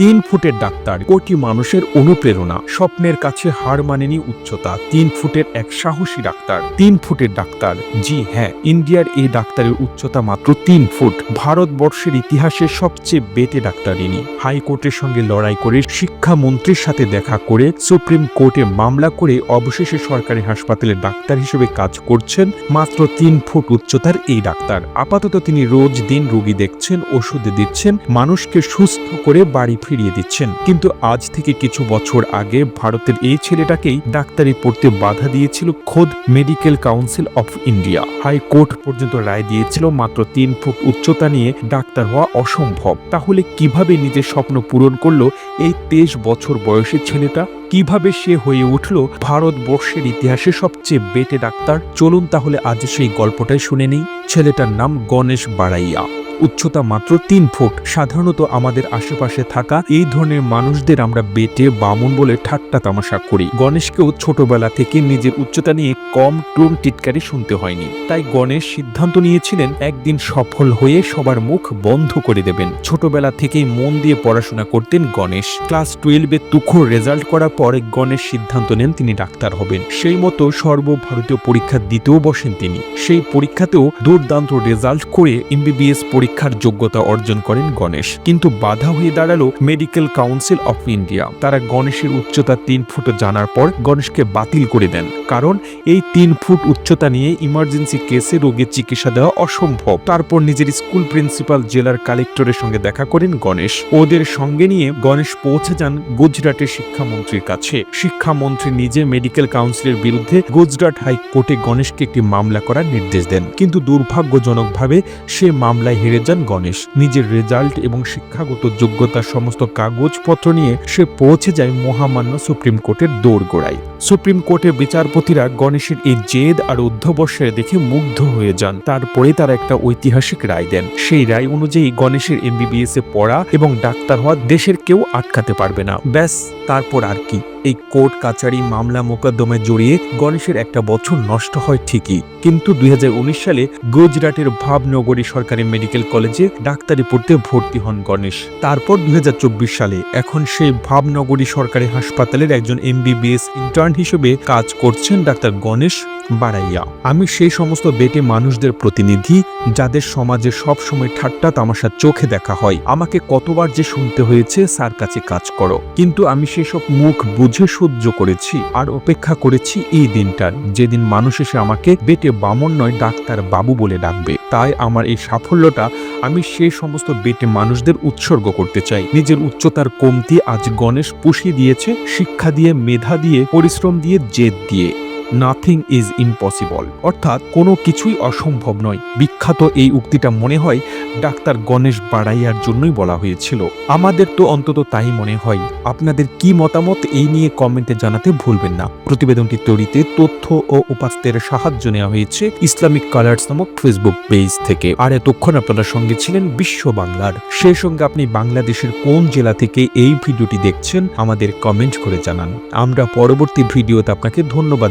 তিন ফুটের ডাক্তার, কোটি মানুষের অনুপ্রেরণা, স্বপ্নের কাছে হার মানেনি উচ্চতা, তিন ফুটের এক সাহসী ডাক্তার। তিন ফুটের ডাক্তার, জি হ্যাঁ ইন্ডিয়ার এই ডাক্তারের উচ্চতা মাত্র তিন ফুট। ভারতবর্ষের ইতিহাসে সবচেয়ে বেটে ডাক্তার ইনি। হাইকোর্টের সঙ্গে লড়াই করে শিক্ষামন্ত্রীর সাথে দেখা করে সুপ্রিম কোর্টে মামলা করে অবশেষে সরকারি হাসপাতালে ডাক্তার হিসেবে কাজ করছেন মাত্র তিন ফুট উচ্চতার এই ডাক্তার। আপাতত তিনি রোজ দিন রোগী দেখছেন, ওষুধ দিচ্ছেন, মানুষকে সুস্থ করে বাড়ি ফিরিয়ে দিচ্ছেন। কিন্তু আজ থেকে কিছু বছর আগে ভারতের এই ছেলেটাকেই ডাক্তারি পড়তে বাধা দিয়েছিল খোদ Medical Council of India. High court পর্যন্ত রায় দিয়েছিল মাত্র তিন ফুট উচ্চতা নিয়ে ডাক্তার হওয়া অসম্ভব। তাহলে কীভাবে নিজের স্বপ্ন পূরণ করল এই তেইশ বছর বয়সী ছেলেটা? কীভাবে সে হয়ে উঠল ভারতবর্ষের ইতিহাসে সবচেয়ে বেটে ডাক্তার? চলুন তাহলে আজ সেই গল্পটাই শুনে নেই। ছেলেটার নাম গণেশ বাড়াইয়া। উচ্চতা মাত্র তিন ফুট। সাধারণত আমাদের আশেপাশে থাকা এই ধরনের মানুষদের আমরা বেটে বামুন বলে ঠাট্টা তামাশা করি। গণেশকেও ছোটবেলা থেকে নিজের উচ্চতা নিয়ে কম টুন টিটকারি শুনতে হয়নি। তাই গণেশ সিদ্ধান্ত নিয়েছিলেন, একদিন সফল হয়ে সবার মুখ বন্ধ করে দেবেন। ছোটবেলা থেকেই মন দিয়ে পড়াশোনা করতেন গণেশ। ক্লাস টুয়েলভে তুখোর রেজাল্ট করার পরে গণেশ সিদ্ধান্ত নেন তিনি ডাক্তার হবেন। সেই মতো সর্বভারতীয় পরীক্ষা দিতেও বসেন তিনি। সেই পরীক্ষাতেও দুর্দান্ত রেজাল্ট করে এমবিবিএস পরীক্ষার যোগ্যতা অর্জন করেন গণেশ। কিন্তু বাধা হয়ে দাঁড়াল মেডিকেল কাউন্সিল অফ ইন্ডিয়া। তারা গণেশের উচ্চতা তিন ফুট জানার পর গণেশকে বাতিল করে দেন। কারণ এই তিন ফুট উচ্চতা নিয়ে ইমার্জেন্সি কেসে রোগীর চিকিৎসা দেওয়া অসম্ভব। তারপর নিজের স্কুল প্রিন্সিপাল জেলার কালেক্টরের সঙ্গে দেখা করেন গণেশ। ওদের সঙ্গে নিয়ে গণেশ পৌঁছে যান গুজরাটের শিক্ষামন্ত্রীর কাছে। শিক্ষামন্ত্রী নিজে মেডিকেল কাউন্সিলের বিরুদ্ধে গুজরাট হাইকোর্টে গণেশকে একটি মামলা করার নির্দেশ দেন। কিন্তু দুর্ভাগ্যজনকভাবে সে মামলায় হেরে যান গণেশ। নিজের রেজাল্ট এবং শিক্ষাগত যোগ্যতার সমস্ত কাগজপত্র নিয়ে সে পৌঁছে যায় মহামান্য সুপ্রিম কোর্টের দৌড়গোড়ায় সুপ্রিম কোর্টের বিচারপতিরা গণেশের এই জেদ আর অধ্যবসায় দেখে মুগ্ধ হয়ে যান। তারপরে তারা একটা ঐতিহাসিক রায় দেন। সেই রায় অনুযায়ী গণেশের এমবিবিএস এ পড়া এবং ডাক্তার হওয়া দেশের কেউ আটকাতে পারবে না। ব্যাস, তারপর আর কি? এই কোর্ট কাচারি মামলা মোকদ্দমায় জড়িয়ে গণেশের একটা বছর নষ্ট হয় ঠিকই। কিন্তু দুই হাজার উনিশ সালে গুজরাটের ভাবনগরী সরকারি মেডিকেল কলেজে ডাক্তারি পড়তে ভর্তি হন গণেশ। তারপর দুই হাজার চব্বিশ সালে এখন সেই ভাবনগরী সরকারি হাসপাতালের একজন এমবিবিএস ইন্টার্ন হিসেবে কাজ করছেন ডাক্তার গণেশ বাড়াইয়া। আমি সেই সমস্ত বেটে মানুষদের প্রতিনিধি যাদের সমাজে সবসময় ঠাট্টা তামাশা চোখে দেখা হয়। আমাকে কতবার যে শুনতে হয়েছে, স্যার কাছে কাজ করো। কিন্তু আমি সেসব মুখ বুঝে সহ্য করেছি আর অপেক্ষা করেছি এই দিনটার, যেদিন মানুষ এসে আমাকে বেটে বামন নয়, ডাক্তার বাবু বলে ডাকবে। তাই আমার এই সাফল্যটা আমি সেই সমস্ত বেটে মানুষদের উৎসর্গ করতে চাই। নিজের উচ্চতার কমতি আজ গণেশ পুষিয়ে দিয়েছে, শিক্ষা দিয়ে, মেধা দিয়ে, পরিশ্রম দিয়ে, জেদ দিয়ে। নাথিং ইজ ইম্পসিবল অর্থাৎ কোনো কিছুই অসম্ভব নয়। বিখ্যাত এই উক্তিটা মনে হয় ডাক্তার গণেশ বাড়াইয়ার জন্যই বলা হয়েছিল। আমাদের তো অন্তত তাই মনে হয়। আপনাদের কি মতামত এই নিয়ে কমেন্টে জানাতে ভুলবেন না। প্রতিবেদনটি তৈরিতে তথ্য ও উপাস্তের সাহায্য নেওয়া হয়েছে ইসলামিক কালার্স নামক ফেসবুক পেজ থেকে। আর এতক্ষণ আপনারা সঙ্গে ছিলেন বিশ্ব বাংলার। সেই সঙ্গে আপনি বাংলাদেশের কোন জেলা থেকে এই ভিডিওটি দেখছেন, আমাদের কমেন্ট করে জানান। আমরা পরবর্তী ভিডিওতে আপনাকে ধন্যবাদ